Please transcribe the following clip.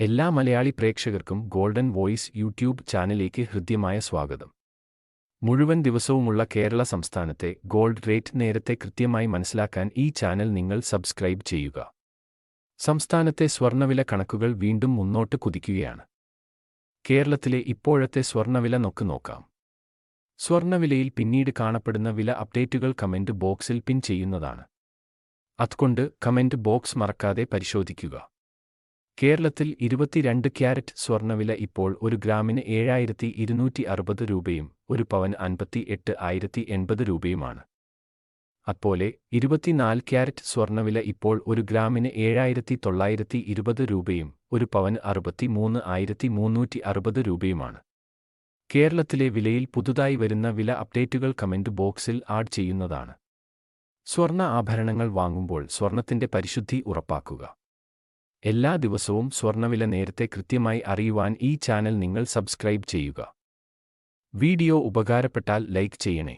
എല്ലാ മലയാളി പ്രേക്ഷകർക്കും golden voice YouTube ചാനലിലേക്ക് ഹൃദ്യമായ സ്വാഗതം. മുഴുവൻ ദിവസവുമുള്ള കേരള സംസ്ഥാനത്തെ ഗോൾഡ് റേറ്റ് നേരത്തെ കൃത്യമായി മനസ്സിലാക്കാൻ ഈ ചാനൽ നിങ്ങൾ സബ്സ്ക്രൈബ് ചെയ്യുക. സംസ്ഥാനത്തെ സ്വർണവില കണക്കുകൾ വീണ്ടും മുന്നോട്ട് കുതിക്കുകയാണ്. കേരളത്തിലെ ഇപ്പോഴത്തെ സ്വർണവില നോക്ക് നോക്കാം. സ്വർണവിലയിൽ പിന്നീട് കാണപ്പെടുന്ന വില അപ്ഡേറ്റുകൾ കമന്റ് ബോക്സിൽ പിൻ ചെയ്യുന്നതാണ്. അതുകൊണ്ട് കമന്റ് ബോക്സ് മറക്കാതെ പരിശോധിക്കുക. കേരളത്തിൽ ഇരുപത്തിരണ്ട് ക്യാരറ്റ് സ്വർണവില ഇപ്പോൾ ഒരു ഗ്രാമിന് ഏഴായിരത്തി ഇരുന്നൂറ്റി അറുപത് രൂപയും ഒരു പവൻ അൻപത്തി എട്ട് ആയിരത്തി എൺപത് രൂപയുമാണ്. അതുപോലെ ഇരുപത്തിനാല് ക്യാരറ്റ് സ്വർണവില ഇപ്പോൾ ഒരു ഗ്രാമിന് ഏഴായിരത്തി തൊള്ളായിരത്തി ഇരുപത് രൂപയും ഒരു പവൻ അറുപത്തി മൂന്ന് ആയിരത്തി മുന്നൂറ്റി അറുപത് രൂപയുമാണ്. കേരളത്തിലെ വിലയിൽ പുതുതായി വരുന്ന വില അപ്ഡേറ്റുകൾ കമന്റ് ബോക്സിൽ ആഡ് ചെയ്യുന്നതാണ്. സ്വർണ ആഭരണങ്ങൾ വാങ്ങുമ്പോൾ സ്വർണത്തിന്റെ പരിശുദ്ധി ഉറപ്പാക്കുക. എല്ലാ ദിവസവും സ്വർണവില നേരത്തെ കൃത്യമായി അറിയുവാൻ ഈ ചാനൽ നിങ്ങൾ സബ്സ്ക്രൈബ് ചെയ്യുക. വീഡിയോ ഉപകാരപ്പെട്ടാൽ ലൈക്ക് ചെയ്യണേ.